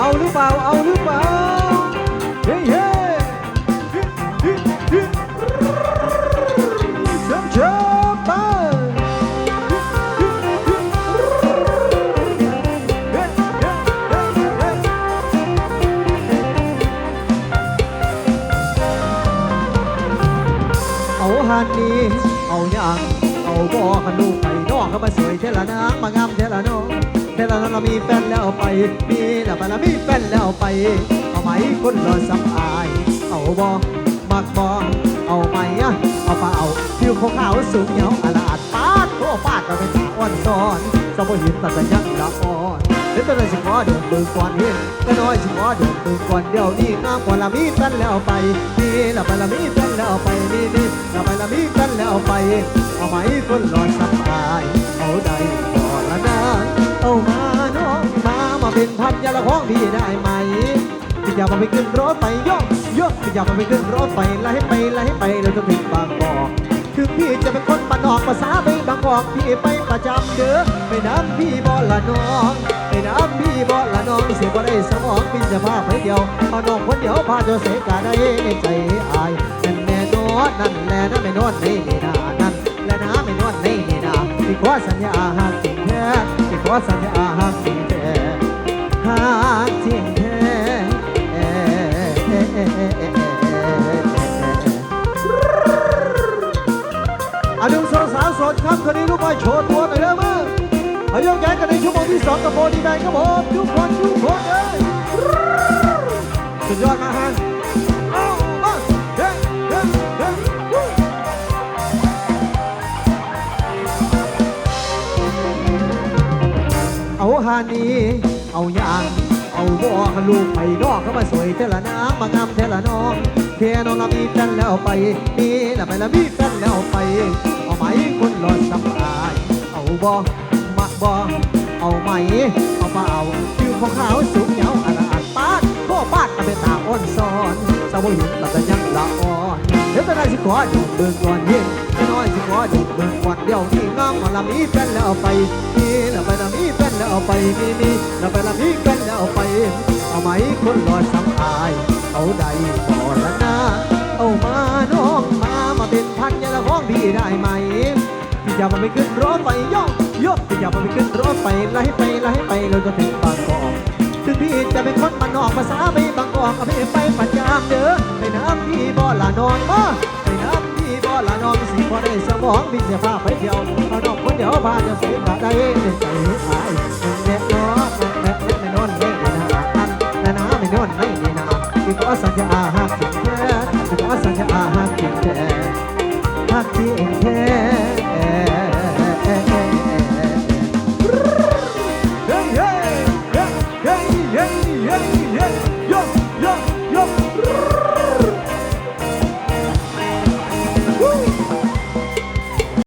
เอาหรือเปล่า เอาหรือเปล่า เฮ้ยเฮ้ยเฮ้ยเฮ้ยเชิญเชิญไปเฮ้ยเฮ้ยเฮ้ยเฮ้ยเอาหันนี้ เอาอย่างเอาบ่ขันลูกไปน้องก็มาสวยเทละนางมางามเทละน้อ เทละน้องเรามีแฟนแล้วไป มีแล้วไปแล้วมีแฟนแล้วไป เอาไหมคนรอสำอาย เอาบ่มักบ่เอาไหมอะเอาเปล่าผิวขาวสูงเหยาวอาลาดปาดโคฟาดก็เป็นตาอ่อนซ้อนสมบูรณ์ตัดสัญญาละอ่อนเด็กตัวน้อยสิขอเดินมือก่อนเห็นก็น้อยสิขอเดินมือก่อนเดี๋ยวนี้งามกว่าละมีแฟนแล้วไปมีแล้วไปละมีแฟนแล้วไปมีมีแล้วไปละมีแฟนแล้วไป เอาไหมคนรอสำอายเอาใดก่อนละนะ เป็นพันยาละของพี่ได้ไหมพี่อยากมาไปขึ้นรถไปยกยกพี่อยากมาไปขึ้นรถไปไล่ไปไล่ไปเราจะถึงบางกอกถึงพี่จะเป็นคนบ้านนอกภาษาไปบางกอกพี่ไปประจำเด้อไปน้ำพี่บ่ละน้องไปน้ำพี่บ่ละน้องเสียบ่ได้สมองพี่จะพาไปเดียวเอาน้องคนเดียวพาเจ้าเสกาได้ใจอายนั่นแน่นอนนั่นแหละนั่นไม่นอนในนี่นานั่นและน้าไม่นอนในนี่นาพี่ขอสัญญาหากจริงแท้พี่ขอสัญญาหากจริง สาวสาวโสดครับคนนี้ลูกมาโชว์ตัวหน่อยเด้อมาเอายกย้ายกันในชั่วโมงที่สองกับโบดีแบนครับผมทุกคนทุกคนเลยสุดยอดมากฮะเอามาเฮ้เฮ้เฮ้เอาฮานีเอายางเอาบ่อขันลูกไปนอกเข้ามาสวยเทละน้ำมางามเทละน้องเทน้องเรามีแฟนแล้วไปมีแล้วไปแล้วมีแฟนแล้วไปเอาไหม รอสำอายเอาบ่มักบ่เอาไหม เอาเปล่าผิวของขาวสูงเหยาวอาลาดปาดโคปาดมาเป็นตาอ่อนซ้อนสาวหินตัดแต่ยังละอ่อนเดี๋ยวตอนนั้นสิขอดูเบิ่งก่อนเย็นน้อยสิขอดูเบิ่งก่อนเดี๋ยวนี้งามมาละมีแฟนแล้วเอาไปมีแล้วไปละมีแฟนแล้วเอาไปมีมีแล้วไปละมีแฟนแล้วเอาไป เอาไหมคนรอสำอาย เอาใดก่อนละนะเอามาน้องมามาเป็นพันยาละของพี่ได้ไหม ยากมาไปขึ้นรถไฟย่องยกพี่อยากมาไปขึ้นรถไฟไล่ไปไล่ไปเราจะถึงบางกอกถึงพี่จะเป็นคนมานนอกภาษาไปบางกอกเอาพี่ไปปัญจามเด้อไปน้ำพี่บ่ละนอนมาไปน้ำพี่บ่ละนอนสิบ่ได้สมองพี่จะพาไปเที่ยวเอาน้องคนเดียวพาจะเสียกะได้ในใจอายแน่นอนแน่แน่นอนไม่นานแน่นาไม่นอนไม่นาพี่ก็สัญญาหักจริงแท้พี่ก็สัญญาหักจริงแท้หักจริงแท้ Woo!